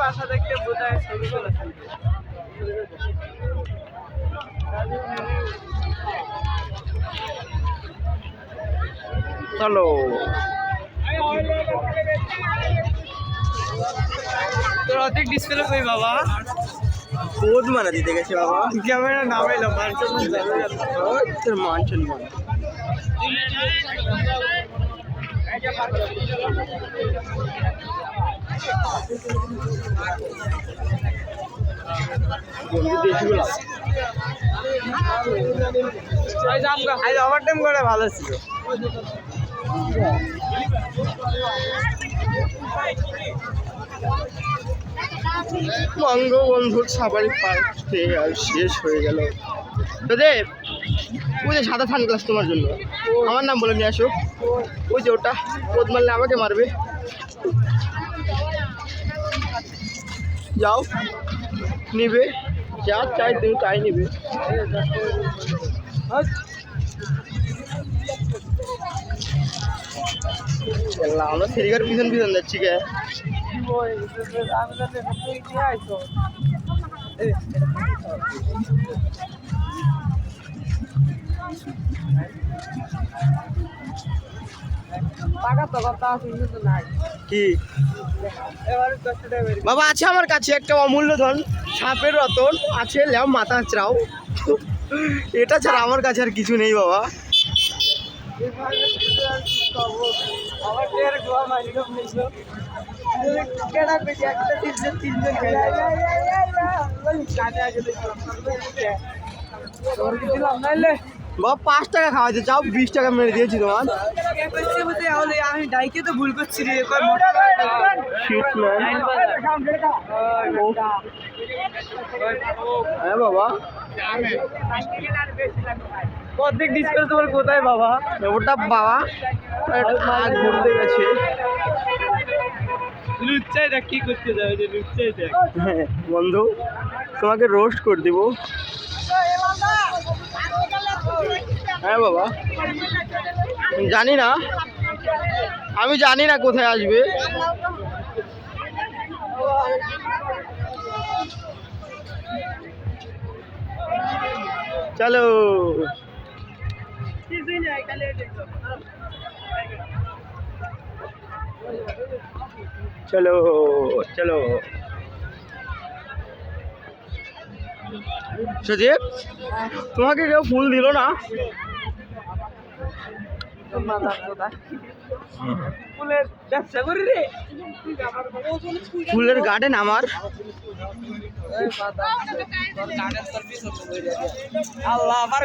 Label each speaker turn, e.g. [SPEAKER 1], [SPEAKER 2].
[SPEAKER 1] বাসা দেখতে বোঝায় ছবি
[SPEAKER 2] চলো।
[SPEAKER 1] তোর অর্ধেক ডিসপ্লে কই বাবা?
[SPEAKER 2] কোদ মারা দিতে গেছে বাবা।
[SPEAKER 1] ক্যামেরা নামাইলো
[SPEAKER 2] ওই তোর মান সম্মান বন্ধু দেশগুলো
[SPEAKER 1] আজ ওভার টাইম করে ভালো ছিল।
[SPEAKER 2] বঙ্গবন্ধুর সাফারি পার্ক আর শেষ হয়ে গেল। দেব ওই যে সাদা থান ক্লাস তোমার জন্য। আমার নাম বলে নিয়ে আসো। ওই যে ওটা কোদ মারলে আমাকে মারবে। যাও, নিবে। যা চাই তুমি তাই নিবে। আমরা পিছন বাবা, আছে আমার কাছে একটা অমূল্য ধন, সাপের রতন, আছে ল্যাও মাথা চাও। এটা ছাড়া আমার কাছে আর কিছু নেই বাবা।
[SPEAKER 1] তিনজন
[SPEAKER 2] বাবা পাঁচ টাকা খাওয়াতে চাও বিশ টাকা মেরে দিয়েছি তোমার।
[SPEAKER 1] আমি ডাইকে তো ভুল করছি রে.
[SPEAKER 2] হ্যাঁ বাবা।
[SPEAKER 1] অর্ধেক ডিসপ্লে তোমার কোথায় বাবা?
[SPEAKER 2] ওটা বাবা ঘুরতে গেছে।
[SPEAKER 1] লুচ্চাই দেখ কি করতে যাবে যে লুচ্চাই দেখ।
[SPEAKER 2] হ্যাঁ বন্ধু তোমাকে রোস্ট করে দিব। হ্যাঁ বাবা। জানি না। আমি জানি না কোথায় আসবে। চলো। চলো চলো। সজীব, তোমাকে কেউ ফুল দিল না?
[SPEAKER 1] ফুলের
[SPEAKER 2] গার্ডেন আমার।
[SPEAKER 1] আল্লাহ আমার